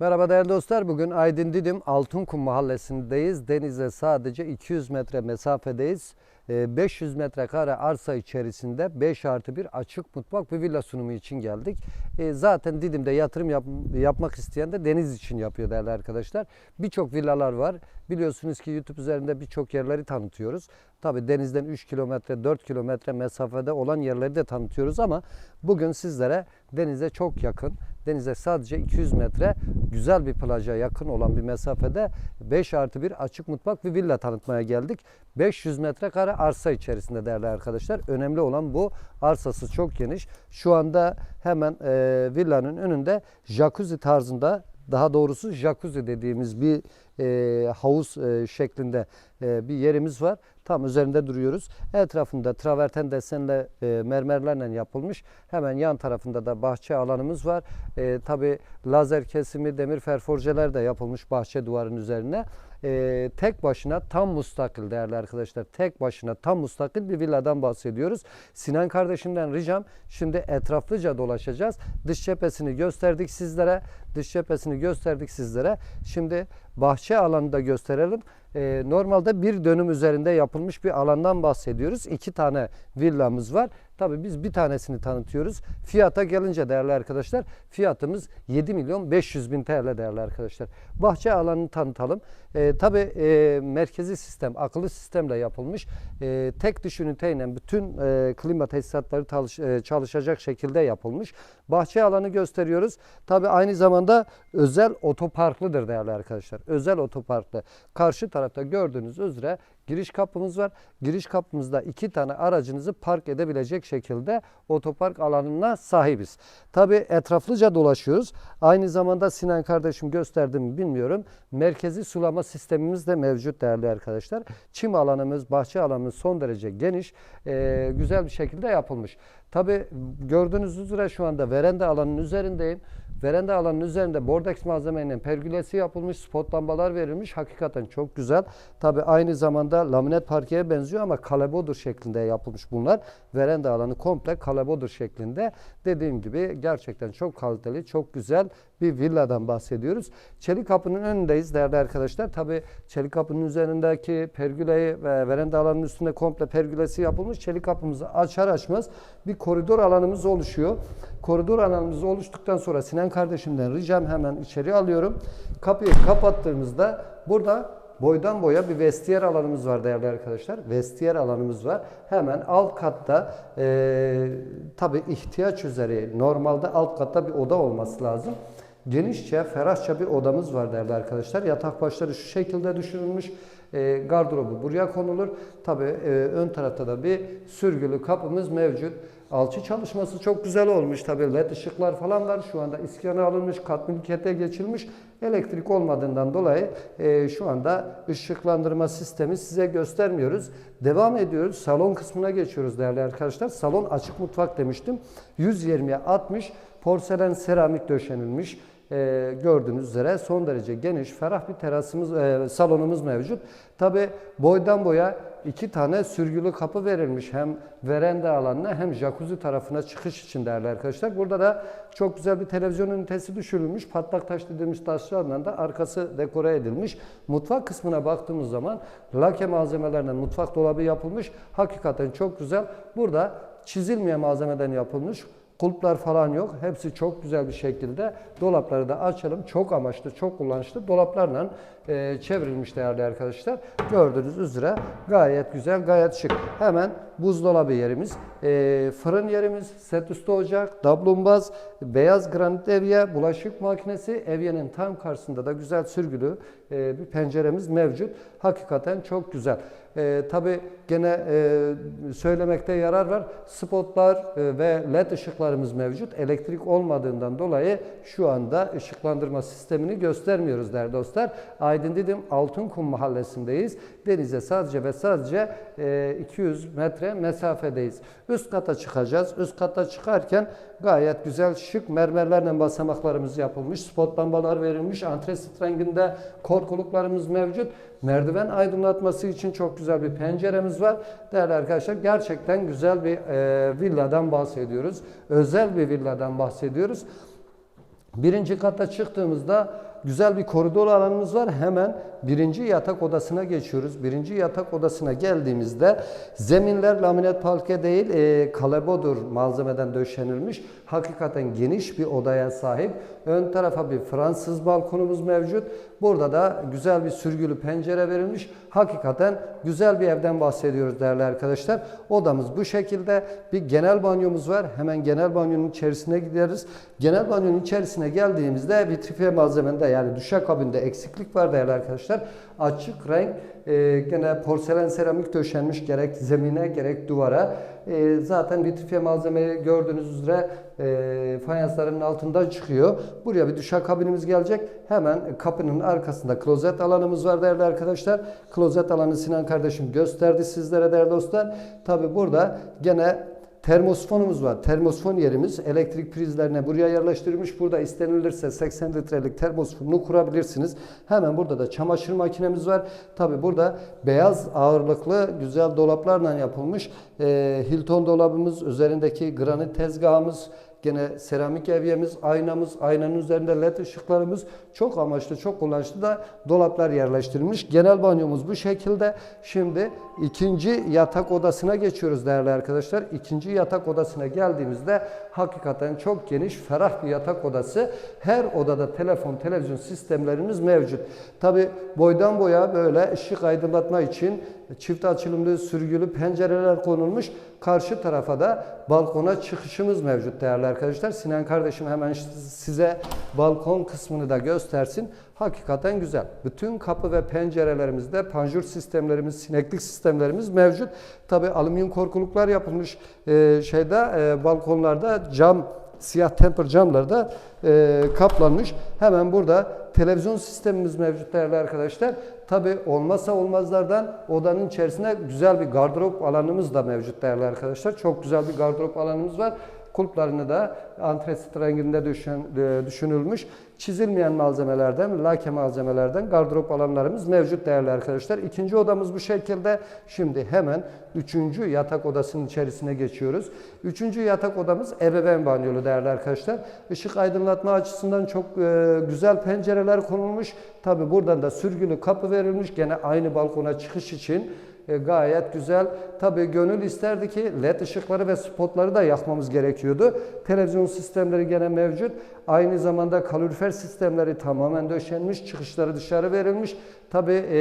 Merhaba değerli dostlar. Bugün Aydın Didim Altınkum mahallesindeyiz. Denize sadece 200 metre mesafedeyiz. Ee, 500 metrekare arsa içerisinde 5 artı 1 açık mutfak ve villa sunumu için geldik. Ee, Zaten Didim'de yatırım yap- yapmak isteyen de deniz için yapıyor değerli arkadaşlar. Birçok villalar var. Biliyorsunuz ki YouTube üzerinde birçok yerleri tanıtıyoruz. Tabi denizden 3 kilometre 4 kilometre mesafede olan yerleri de tanıtıyoruz ama bugün sizlere denize çok yakın denize sadece 200 metre güzel bir plaja yakın olan bir mesafede 5 artı 1 açık mutfak ve villa tanıtmaya geldik. 500 metrekare arsa içerisinde değerli arkadaşlar. Önemli olan bu arsası çok geniş. Şu anda hemen e, villanın önünde jacuzzi tarzında daha doğrusu jacuzzi dediğimiz bir e, havuz e, şeklinde e, bir yerimiz var. Tam üzerinde duruyoruz. Etrafında traverten desenle e, mermerlerle yapılmış. Hemen yan tarafında da bahçe alanımız var. E, Tabi lazer kesimi, demir ferforjeler de yapılmış bahçe duvarın üzerine. E, tek başına tam mustakil değerli arkadaşlar. Tek başına tam mustakil bir villadan bahsediyoruz. Sinan kardeşimden ricam şimdi etraflıca dolaşacağız. Dış cephesini gösterdik sizlere. Dış cephesini gösterdik sizlere. Şimdi bahçe alanını da gösterelim. Ee, normalde bir dönüm üzerinde yapılmış bir alandan bahsediyoruz. İki tane villamız var. Tabii biz bir tanesini tanıtıyoruz. Fiyata gelince değerli arkadaşlar fiyatımız 7 milyon 500 bin TL değerli arkadaşlar. Bahçe alanını tanıtalım. Ee, tabii e, merkezi sistem, akıllı sistemle yapılmış. Ee, tek dış üniteyle bütün e, klima tesisatları çalış- e, çalışacak şekilde yapılmış. Bahçe alanı gösteriyoruz. Tabii aynı zamanda özel otoparklıdır değerli arkadaşlar. Özel otoparklı. Karşı tarafta gördüğünüz üzere giriş kapımız var. Giriş kapımızda iki tane aracınızı park edebilecek şekilde otopark alanına sahibiz. Tabii etraflıca dolaşıyoruz. Aynı zamanda Sinan kardeşim gösterdi mi bilmiyorum. Merkezi sulama sistemimiz de mevcut değerli arkadaşlar. Çim alanımız, bahçe alanımız son derece geniş, e, güzel bir şekilde yapılmış. Tabii gördüğünüz üzere şu anda veranda alanının üzerindeyim. Veranda alanının üzerinde bordeks malzemeyle pergülesi yapılmış, spot lambalar verilmiş. Hakikaten çok güzel. Tabi aynı zamanda laminet parkeye benziyor ama kalebodur şeklinde yapılmış bunlar. Veranda alanı komple kalebodur şeklinde. Dediğim gibi gerçekten çok kaliteli, çok güzel bir villadan bahsediyoruz. Çelik kapının önündeyiz değerli arkadaşlar. Tabi çelik kapının üzerindeki pergüleyi ve veranda alanının üstünde komple pergülesi yapılmış. Çelik kapımızı açar açmaz bir koridor alanımız oluşuyor. Koridor alanımız oluştuktan sonra Sinan kardeşimden ricam hemen içeri alıyorum. Kapıyı kapattığımızda burada boydan boya bir vestiyer alanımız var değerli arkadaşlar. Vestiyer alanımız var. Hemen alt katta e, tabi ihtiyaç üzere normalde alt katta bir oda olması lazım. Genişçe, ferahça bir odamız var değerli arkadaşlar. Yatak başları şu şekilde düşürülmüş. E, gardırobu buraya konulur. Tabi ön tarafta da bir sürgülü kapımız mevcut. Alçı çalışması çok güzel olmuş tabi led ışıklar falan var. Şu anda iskana alınmış, kat mülkiyete geçilmiş. Elektrik olmadığından dolayı e, şu anda ışıklandırma sistemi size göstermiyoruz. Devam ediyoruz. Salon kısmına geçiyoruz değerli arkadaşlar. Salon açık mutfak demiştim. 120'ye 60 porselen seramik döşenilmiş. Ee, gördüğünüz üzere son derece geniş, ferah bir terasımız, e, salonumuz mevcut. Tabi boydan boya iki tane sürgülü kapı verilmiş. Hem veranda alanına hem jacuzzi tarafına çıkış için değerli arkadaşlar. Burada da çok güzel bir televizyon ünitesi düşürülmüş. Patlak taş dediğimiz taşlarla da arkası dekore edilmiş. Mutfak kısmına baktığımız zaman lake malzemelerle mutfak dolabı yapılmış. Hakikaten çok güzel. Burada çizilmeyen malzemeden yapılmış. Kulplar falan yok. Hepsi çok güzel bir şekilde. Dolapları da açalım. Çok amaçlı, çok kullanışlı dolaplarla e, çevrilmiş değerli arkadaşlar. Gördüğünüz üzere gayet güzel, gayet şık. Hemen buzdolabı yerimiz, e, fırın yerimiz, set üstü ocak, dablumbaz, beyaz granit evye, bulaşık makinesi, evyenin tam karşısında da güzel sürgülü e, bir penceremiz mevcut. Hakikaten çok güzel. E, Tabi gene e, söylemekte yarar var. Spotlar e, ve led ışıklarımız mevcut. Elektrik olmadığından dolayı şu anda ışıklandırma sistemini göstermiyoruz değerli dostlar. Aydın Didim Altınkum mahallesindeyiz. Denize sadece ve sadece e, 200 metre mesafedeyiz. Üst kata çıkacağız. Üst kata çıkarken gayet güzel şık mermerlerle basamaklarımız yapılmış. Spot lambalar verilmiş. Antresit renginde korkuluklarımız mevcut. Merdiven aydınlatması için çok güzel bir penceremiz var. Değerli arkadaşlar gerçekten güzel bir e, villadan bahsediyoruz. Özel bir villadan bahsediyoruz. Birinci kata çıktığımızda güzel bir koridor alanımız var. Hemen birinci yatak odasına geçiyoruz. Birinci yatak odasına geldiğimizde zeminler laminat parke değil e, kalebodur malzemeden döşenilmiş. Hakikaten geniş bir odaya sahip. Ön tarafa bir Fransız balkonumuz mevcut. Burada da güzel bir sürgülü pencere verilmiş. Hakikaten güzel bir evden bahsediyoruz değerli arkadaşlar. Odamız bu şekilde. Bir genel banyomuz var. Hemen genel banyonun içerisine gideriz. Genel banyonun içerisine geldiğimizde vitrifiye malzemende yani duşakabinde eksiklik var değerli arkadaşlar. Açık renk e, gene porselen seramik döşenmiş gerek zemine gerek duvara. E, zaten vitrifiye malzemeyi gördüğünüz üzere e, fayansların altından çıkıyor. Buraya bir duşakabinimiz gelecek. Hemen kapının arkasında klozet alanımız var değerli arkadaşlar. Klozet alanı Sinan kardeşim gösterdi sizlere değerli dostlar. Tabi burada gene Termosfonumuz var. Termosfon yerimiz elektrik prizlerine buraya yerleştirilmiş. Burada istenilirse 80 litrelik termosfonunu kurabilirsiniz. Hemen burada da çamaşır makinemiz var. Tabi burada beyaz ağırlıklı güzel dolaplarla yapılmış e, Hilton dolabımız, üzerindeki granit tezgahımız, Gene seramik evyemiz, aynamız, aynanın üzerinde led ışıklarımız çok amaçlı, çok kullanışlı da dolaplar yerleştirilmiş. Genel banyomuz bu şekilde. Şimdi ikinci yatak odasına geçiyoruz değerli arkadaşlar. İkinci yatak odasına geldiğimizde hakikaten çok geniş, ferah bir yatak odası. Her odada telefon, televizyon sistemlerimiz mevcut. Tabi boydan boya böyle ışık aydınlatma için çift açılımlı sürgülü pencereler konulmuş. Karşı tarafa da balkona çıkışımız mevcut değerli arkadaşlar. Sinan kardeşim hemen size balkon kısmını da göstersin. Hakikaten güzel. Bütün kapı ve pencerelerimizde panjur sistemlerimiz, sineklik sistemlerimiz mevcut. Tabi alüminyum korkuluklar yapılmış e, şeyde e, balkonlarda cam siyah temper camlar da e, kaplanmış. Hemen burada televizyon sistemimiz mevcut değerli arkadaşlar. Tabi olmazsa olmazlardan odanın içerisinde güzel bir gardırop alanımız da mevcut değerli arkadaşlar. Çok güzel bir gardırop alanımız var. Kulplarını da antresit renginde düşün, e, düşünülmüş. Çizilmeyen malzemelerden, lake malzemelerden gardırop alanlarımız mevcut değerli arkadaşlar. İkinci odamız bu şekilde. Şimdi hemen üçüncü yatak odasının içerisine geçiyoruz. Üçüncü yatak odamız ebeveyn banyolu değerli arkadaşlar. Işık aydınlatma açısından çok e, güzel pencereler konulmuş. Tabi buradan da sürgülü kapı verilmiş. Gene aynı balkona çıkış için e, gayet güzel. Tabii gönül isterdi ki led ışıkları ve spotları da yakmamız gerekiyordu. Televizyon sistemleri gene mevcut. Aynı zamanda kalorifer sistemleri tamamen döşenmiş. Çıkışları dışarı verilmiş. Tabii e,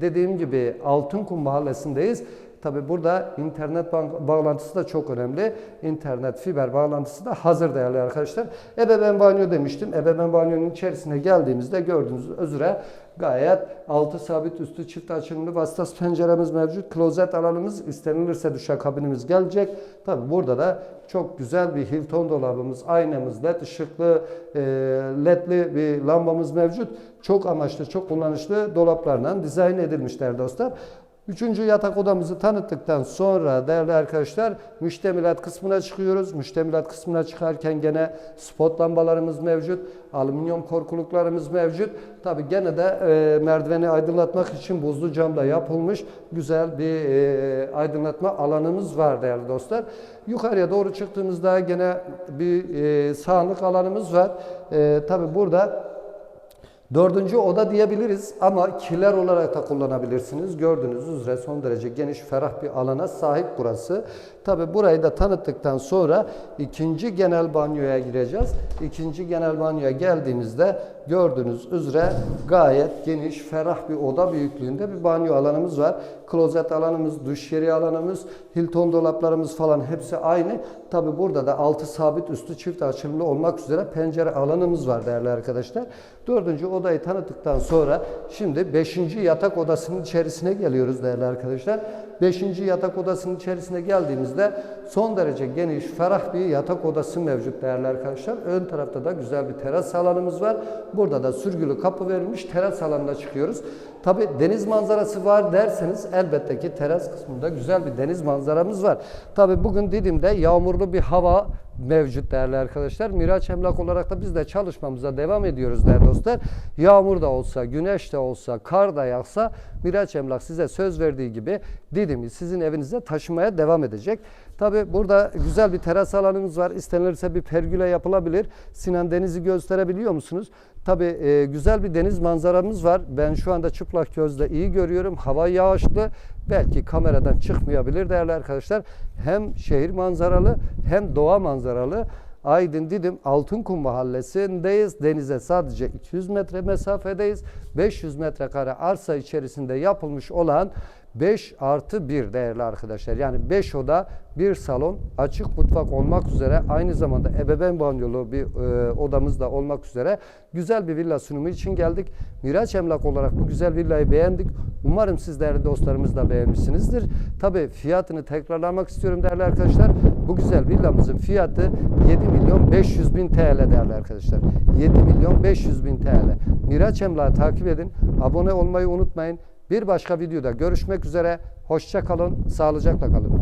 dediğim gibi Altınkum mahallesindeyiz. Tabi burada internet bağlantısı da çok önemli. İnternet fiber bağlantısı da hazır değerli arkadaşlar. Ebeveyn banyo demiştim. Ebeveyn banyonun içerisine geldiğimizde gördüğünüz üzere gayet altı sabit üstü çift açılımlı vasıtas penceremiz mevcut. Klozet alanımız istenilirse duşakabinimiz gelecek. Tabi burada da çok güzel bir Hilton dolabımız, aynamız, led ışıklı, e, ledli bir lambamız mevcut. Çok amaçlı, çok kullanışlı dolaplarla dizayn edilmiş değerli dostlar. Üçüncü yatak odamızı tanıttıktan sonra değerli arkadaşlar müştemilat kısmına çıkıyoruz. Müştemilat kısmına çıkarken gene spot lambalarımız mevcut. Alüminyum korkuluklarımız mevcut. Tabi gene de e, merdiveni aydınlatmak için buzlu camla yapılmış güzel bir e, aydınlatma alanımız var değerli dostlar. Yukarıya doğru çıktığımızda gene bir e, sağlık alanımız var. E, Tabi burada Dördüncü oda diyebiliriz ama kiler olarak da kullanabilirsiniz. Gördüğünüz üzere son derece geniş, ferah bir alana sahip burası. Tabi burayı da tanıttıktan sonra ikinci genel banyoya gireceğiz. İkinci genel banyoya geldiğimizde gördüğünüz üzere gayet geniş, ferah bir oda büyüklüğünde bir banyo alanımız var. Klozet alanımız, duş yeri alanımız, Hilton dolaplarımız falan hepsi aynı. Tabi burada da altı sabit üstü çift açılımlı olmak üzere pencere alanımız var değerli arkadaşlar. Dördüncü odayı tanıttıktan sonra şimdi beşinci yatak odasının içerisine geliyoruz değerli arkadaşlar. Beşinci yatak odasının içerisine geldiğimizde son derece geniş, ferah bir yatak odası mevcut değerli arkadaşlar. Ön tarafta da güzel bir teras alanımız var. Burada da sürgülü kapı verilmiş teras alanına çıkıyoruz. Tabi deniz manzarası var derseniz elbette ki teras kısmında güzel bir deniz manzaramız var. Tabi bugün Didim'de yağmurlu bir hava mevcut değerli arkadaşlar. Miraç Emlak olarak da biz de çalışmamıza devam ediyoruz değerli dostlar. Yağmur da olsa, güneş de olsa, kar da yağsa Miraç Emlak size söz verdiği gibi Didim'i sizin evinize taşımaya devam edecek. Tabi burada güzel bir teras alanımız var. İstenilirse bir pergüle yapılabilir. Sinan denizi gösterebiliyor musunuz? Tabi e, güzel bir deniz manzaramız var. Ben şu anda çıplak gözle iyi görüyorum. Hava yağışlı. Belki kameradan çıkmayabilir değerli arkadaşlar. Hem şehir manzaralı hem doğa manzaralı. Aydın Didim Altınkum mahallesindeyiz. Denize sadece 200 metre mesafedeyiz. 500 metrekare arsa içerisinde yapılmış olan 5 artı 1 değerli arkadaşlar. Yani 5 oda, bir salon, açık mutfak olmak üzere aynı zamanda ebeveyn banyolu bir e, odamız da olmak üzere güzel bir villa sunumu için geldik. Miraç Emlak olarak bu güzel villayı beğendik. Umarım siz değerli dostlarımız da beğenmişsinizdir. Tabii fiyatını tekrarlamak istiyorum değerli arkadaşlar. Bu güzel villamızın fiyatı 7 milyon 500 bin TL değerli arkadaşlar. 7 milyon 500 bin TL. Miraç Emlak'ı takip edin. Abone olmayı unutmayın. Bir başka videoda görüşmek üzere. Hoşça kalın, sağlıcakla kalın.